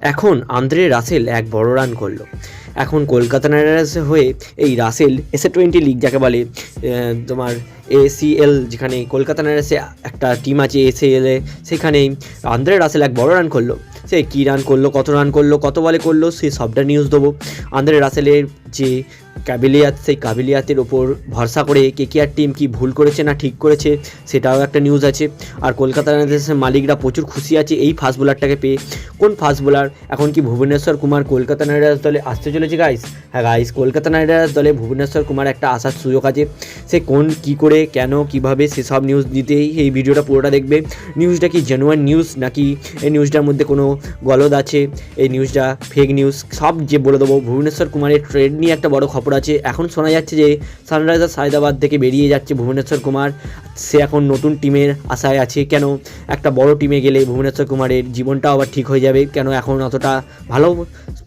এখন Andre Russell এক বড় রান করল। এখন কলকাতা নাইট রাইডার্সের হয়ে এই Russell S A twenty league যাকে বলে তোমার এসিএল যেখানে কলকাতা নাইট রাইডার্সে একটা টিম আছে এসিএলে সেখানে আন্দ্রে রাসেল এক বড় রান করল। সে কী রান করল, কত রান করল, কত বলে করল, সে সবটা নিউজ দেবো। আন্দ্রে রাসেলের যে কাবিলিয়াত, সেই কাবিলিয়াতের ওপর ভরসা করে কে কেকেআর টিম কি ভুল করেছে না ঠিক করেছে, সেটাও একটা নিউজ আছে। আর কলকাতা নাইট রাইডার্সের মালিকরা প্রচুর খুশি আছে এই ফাস্ট বোলারটাকে পেয়ে। কোন ফাস্ট বোলার এখন কি ভুবনেশ্বর কুমার কলকাতা নাইট রাইডার্স দলে আসতে চলেছে গাইস হ্যাঁ গাইস কলকাতা নাইট রাইডার্স দলে ভুবনেশ্বর কুমার একটা আসার সুযোগ আছে। সে কোন, কি করে, কেন, কীভাবে সেসব নিউজ দিতেই এই ভিডিওটা পুরোটা দেখবে। নিউজটা কি জেনুয়ান নিউজ নাকি এই নিউজটার মধ্যে কোনো গলদ আছে? এই নিউজটা ফেক নিউজ সব যে বলে দেবো, ভুবনেশ্বর কুমারের ট্রেড নিয়ে একটা বড় খবর আছে। এখন শোনা যাচ্ছে যে সানরাইজার্স হায়দ্রাবাদ থেকে বেরিয়ে যাচ্ছে ভুবনেশ্বর কুমার। সে এখন নতুন টিমের আশায় আছে। কেন একটা বড় টিমে গেলে ভুবনেশ্বর কুমারের জীবনটাও আবার ঠিক হয়ে যাবে? কেন এখন অতটা ভালো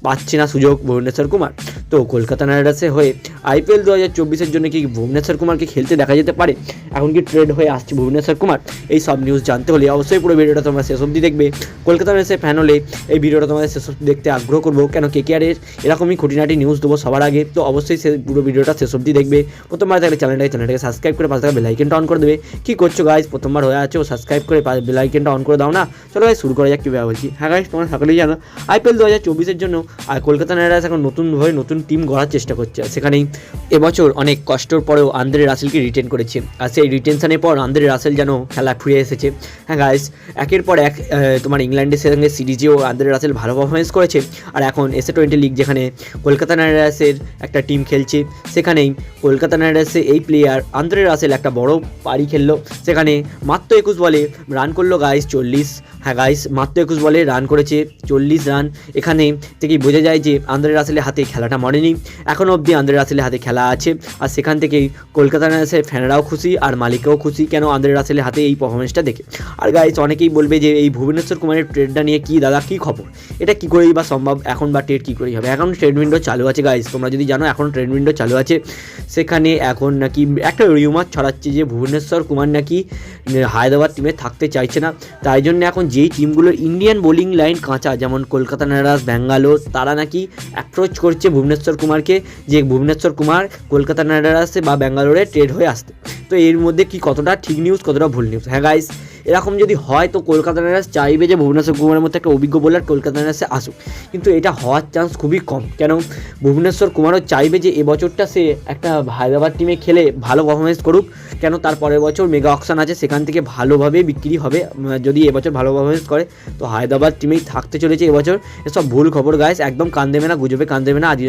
পাচ্ছে না সুযোগ ভুবনেশ্বর কুমার? তো কলকাতা নাইট রাইডার্সে হয়ে আইপিএল দু হাজার চব্বিশের জন্য কি ভুবনেশ্বর কুমারকে খেলতে দেখা যেতে পারে? এখন কি ট্রেড হয়ে আসছে ভুবনেশ্বর কুমার? এই সব নিউজ জানতে হলে অবশ্যই পুরো ভিডিওটা তোমরা শেষ অবধি দেখবে। কলকাতা নাইট ফ্যান হলে এই ভিডিওটা তোমাদের শেষ অবধি দেখতে আগ্রহ করব। কেন কেকেআরের এরকমই খুঁটিনাটি নিউজ দেবো সবার আগে। তো অবশ্যই সে পুরো ভিডিওটা শেষ অবধি দেখবে। প্রথমবার থাকলে চ্যানেলটাকে চ্যানেলটাকে সাবস্ক্রাইব করে পাশে থাকা বেলাইকেনটা অন করে দেবে। কী করছ গাইজ প্রথমবার হয়ে আছো সাবস্ক্রাইব করে বেলাইকেনটা অন করে দাও না। চলো ভাই শুরু করা যাক, কীভাবে বলছি। হ্যাঁ গাইজ তোমরা সকলেই জানো আইপিএল দু হাজার চব্বিশের জন্য আর কলকাতা নাইট রাইডার্স এখন নতুনভাবে নতুন টিম গড়ার চেষ্টা করছে। সেখানেই এবছর অনেক কষ্টর পরেও আন্দ্রে রাসেলকে রিটেন করেছে। আর সেই রিটেনশনের পর আন্দ্রে রাসেল যেন খেলা ফিরে এসেছে। হ্যাঁ গাইস একের পর এক তোমার ইংল্যান্ডের সঙ্গে সিরিজেও আন্দ্রে রাসেল ভালো পারফরমেন্স করেছে। আর এখন এসে টোয়েন্টি লিগ যেখানে কলকাতা নাইট রাইডার্সের একটা টিম খেলছে, সেখানেই কলকাতা নাইট রাইডার্সের এই প্লেয়ার আন্দ্রে রাসেল একটা বড় পারি খেললো। সেখানে মাত্র একুশ বলে রান করল গাইস চল্লিশ। হ্যাঁ গাইস মাত্র একুশ বলে রান করেছে চল্লিশ রান এখানে থেকেই বোঝা যায় যে আন্দ্রে রাসেলের হাতে খেলাটা মরেনি। এখনও অবধি আন্দ্রে রাসেলের হাতে খেলা আছে। আর সেখান থেকেই কলকাতা নাইট রাইডার্সের ফ্যানরাও খুশি আর মালিকও খুশি কেন আন্দ্রে রাসেলের হাতে এই পারফরমেন্সটা দেখে। আর গাইস অনেকেই বলবে যে এই ভুবনেশ্বর কুমারের ট্রেডটা নিয়ে কী দাদা, কী খবর? এটা কী করেই বা সম্ভব? এখন বা ট্রেড কী করেই হবে? এখন ট্রেড উইন্ডো চালু আছে গাইস তোমরা যদি জানো, এখন ট্রেড উইন্ডো চালু আছে। সেখানে এখন নাকি একটা রিউমার ছড়াচ্ছে যে ভুবনেশ্বর কুমার নাকি হায়দ্রাবাদ টিমে থাকতে চাইছে না। তাই জন্য এখন যেই টিমগুলোর ইন্ডিয়ান বোলিং লাইন কাঁচা, যেমন কলকাতা নাইট রাইডার্স ব্যাঙ্গালোর, তারা নাকি অ্যাপ্রোচ করছে ভুবনেশ্বর কুমারকে, যে ভুবনেশ্বর কুমার কলকাতা নাইট রাইডার্সে বা ব্যাঙ্গালোরে ট্রেড হয়ে আসতে। তো এর মধ্যে কি কতটা ঠিক নিউজ কতটা ভুল নিউজ হ্যাঁ গাইস এরকম যদি হয়, তো কলকাতা নাইট চাইবে যে ভুবনেশ্বর কুমারের মধ্যে একটা অভিজ্ঞ বোলার কলকাতা নাইট আসুক। কিন্তু এটা হওয়ার চান্স খুবই কম। কেন? ভুবনেশ্বর কুমারও চাইবে যে এবছরটা সে একটা হায়দ্রাবাদ টিমে খেলে ভালো পারফরমেন্স করুক। কেন? তার পরের বছর মেগা অকশন আছে, সেখান থেকে ভালোভাবে বিক্রি হবে। যদি এবছর ভালো পারফরমেন্স করে, তো হায়দ্রাবাদ টিমেই থাকতে চলেছে এবছর এসব ভুল খবর গাইস একদম কান দেবে না, গুজবে কান দেবে না। আজ